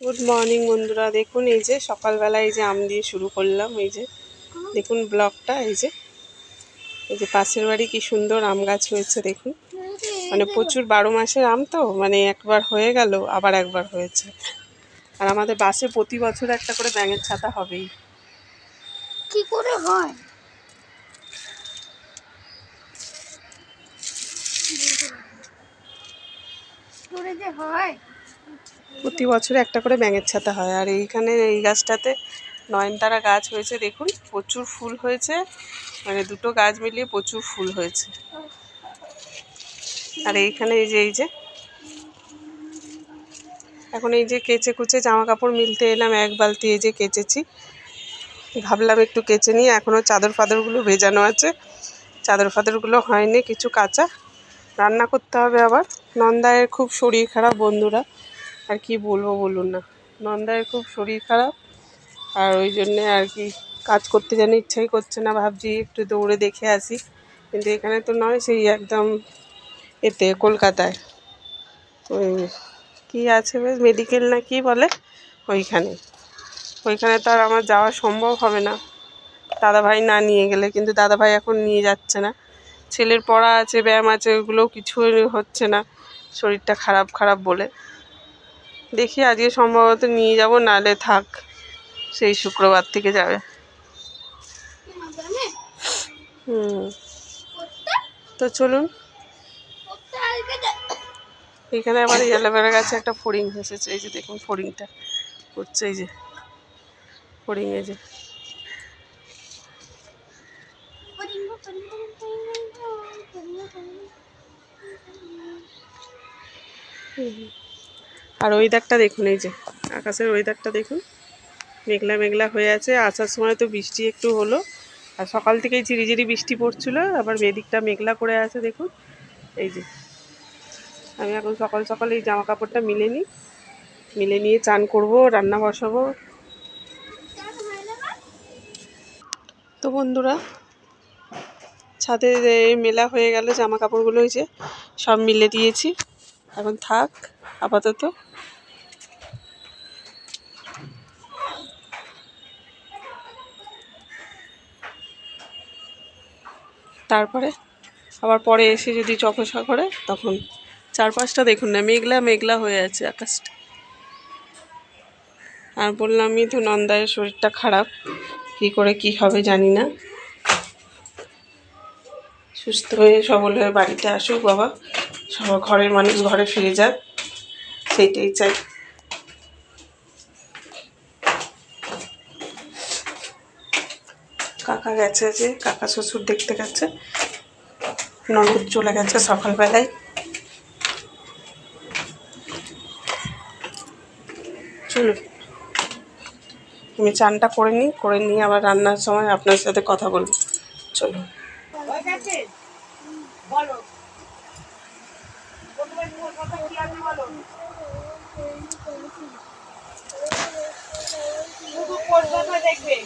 Good morning বন্ধুরা। দেখুন, এই যে সকালবেলা এই যে আম দিয়ে শুরু করলাম, এই যে। দেখুন, ব্লকটা, এই যে। এই যে পাশের বাড়ি কি সুন্দর আম গাছ হয়েছে, দেখুন। মানে প্রচুর বারো মাসের আম তো মানে একবার হয়ে গেল, আবার একবার হয়েছে। আর আমাদের বাসে প্রতি বছর একটা করে ব্যাঙের ছাতা হবেই। কি করে হয়? হয়? প্রতি বছরে একটা করে ব্যাঙের ছাতা হয়। আর এইখানে এই গাছটাতে নয়নতারা গাছ হয়েছে, দেখুন, প্রচুর ফুল হয়েছে। মানে দুটো গাছ মিলিয়ে প্রচুর ফুল হয়েছে। আর এইখানে এই যে এই যে। এখন এই যে কেচে কুচে জামা কাপড় মিলতে এলাম, এক বালতি এই যে কেচেছি। ভাবলাম একটু কেচে নিয়ে এখনও চাদর ফাদরগুলো ভেজানো আছে। চাদর ফাদরগুলো হয়নি, কিছু কাঁচা। রান্না করতে হবে আবার। নন্দায়ের খুব শরীর খারাপ বন্ধুরা। আর কি বলব বলুন না। নন্দায়ের খুব শরীর খারাপ, আর ওই জন্যে আর কি কাজ করতে যেন ইচ্ছাই করছে না। ভাবছি একটু দৌড়ে দেখে আসি, কিন্তু এখানে তো নয়, সেই একদম এতে, কলকাতায়। ওই কী আছে বেশ মেডিকেল না কি বলে, ওইখানে। ওইখানে তো আর আমার যাওয়া সম্ভব হবে না। দাদাভাই না নিয়ে গেলে, কিন্তু দাদাভাই এখন নিয়ে যাচ্ছে না। ছেলের পড়া আছে, ব্যায়াম আছে ওগুলো কিছু হচ্ছে না। শরীরটা খারাপ খারাপ বলে। দেখি আজকে সম্ভবত নিয়ে যাব, নালে থাক, সেই শুক্রবার থেকে যাবে। হুম। তো চলুন। এখানে আবার অ্যালোভেরা গাছে একটা ফড়িং এসেছে, এই যে দেখুন ফড়িংটা করছে, এই যে ফড়িং, এই যে। আর ওয়েদারটা দেখুন, এই যে, আকাশের ওয়েদারটা দেখুন। মেঘলা মেঘলা হয়ে আছে, আসার সময় তো বৃষ্টি একটু হলো। আর সকাল থেকেই ঝিরিঝিরি বৃষ্টি পড়ছিল, আবার মেদিকটা মেঘলা করে আছে, দেখুন। এই যে, আমি এখন সকাল সকাল এই জামা কাপড়টা মিলে নিই, মিলে নিয়ে চান করব, রান্না বসাবো। তো বন্ধুরা, ছাদে মেলা হয়ে গেল জামা কাপড়গুলো হয়েছে সব মিলে দিয়েছি। এখন থাক, আপাতত। তারপরে আবার পরে এসে যদি চকসা করে তখন চারপাশটা দেখুন না, মেঘলা মেঘলা হয়ে আছে আকাশটা। আর বললামই তো নন্দায়ের শরীরটা খারাপ, কি করে, কি হবে জানি না। সুস্থ হয়ে, সবল হয়ে বাড়িতে আসুক বাবা। সব ঘরের মানুষ ঘরে ফিরে যাক। সেইটাই চাই। কাকা গেছে যে, কাকা শ্বশুর দেখতে গেছে। ননদ চলে গেছে সকালবেলায়। চলুন আমি চানটা করে নিই, করে নিয়ে আবার রান্নার সময় আপনার সাথে কথা বলব। চলুন বলো। শুধু কলকাতা দেখবে।